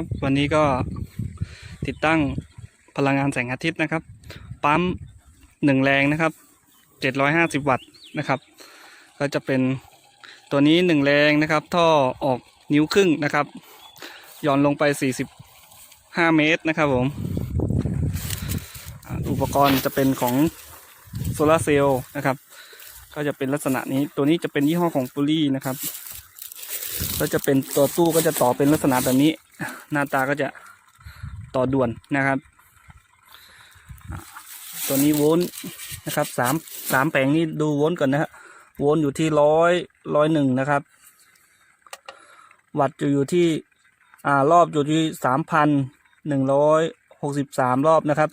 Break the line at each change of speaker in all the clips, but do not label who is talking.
บวันนี้ก็ติดตั้งพลังงานแสงอาทิตย์นะครับ ปั๊มหนึ่งแรงนะครับเจ็ดร้อยห้าสิบวัตต์นะครับ ก็จะเป็นตัวนี้หนึ่งแรงนะครับ ท่อออกนิ้วครึ่งนะครับย่อนลงไปสี่สิบห้าเมตรนะครับผมอุปกรณ์จะเป็นของโซลาเซลล์นะครับ ก็จะเป็นลักษณะนี้ตัวนี้จะเป็นยี่ห้อของปุรี่นะครับ ก็จะเป็นตัวตู้ก็จะต่อเป็นลักษณะแบบนี้ หน้าตาก็จะต่อด่วนนะครับ ตัวนี้โวลต์นะครับสามสามแผงนี้ดูโวลต์ก่อนนะฮะโวลต์อยู่ที่ร้อยร้อยหนึ่งนะครับ วัตต์อยู่ที่อ่ารอบอยู่ที่สามพันหนึ่งร้อยหกสิบสามรอบนะครับ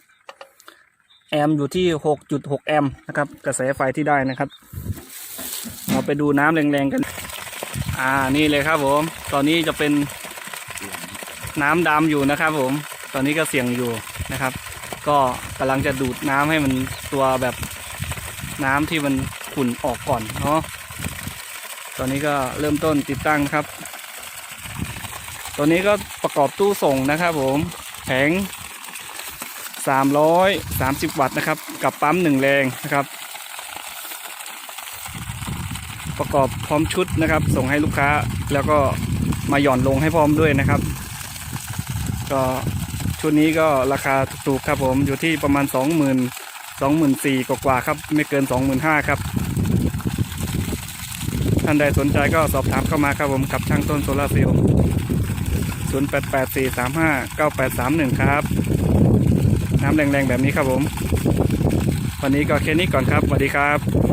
แอมอยู่ที่หกจุดหกแอมนะครับ กระแสไฟที่ได้นะครับ เราไปดูน้ำแรงๆกัน อ่านี่เลยครับผม ตอนนี้จะเป็นน้ำดำอยู่นะครับ ผม ตอนนี้ก็เสี่ยงอยู่นะครับ ก็กำลังจะดูดน้ำให้มันตัวแบบน้ำที่มันขุ่นออกก่อนเนาะตอนนี้ก็เริ่มต้นติดตั้งครับ ตัวนี้ก็ประกอบตู้ส่งนะครับ ผมแผง330 วัตต์นะครับ กับปั๊มหนึ่งแรงนะครับ ประกอบพร้อมชุดนะครับ ส่งให้ลูกค้าแล้วก็มาหย่อนลงให้พร้อมด้วยนะครับ ก็ชุดนี้ก็ราคาถูกๆครับผมอยู่ที่ประมาณ 20,000 24,000กว่าๆครับ ไม่เกิน 25,000ครับ ท่านใดสนใจก็สอบถามเข้ามาครับผมกับช่างต้นโซลาร์เซลล์0884359831 ครับ น้ำแรงๆ แบบนี้ครับผม วันนี้ก็แค่นี้ก่อนครับสวัสดีครับ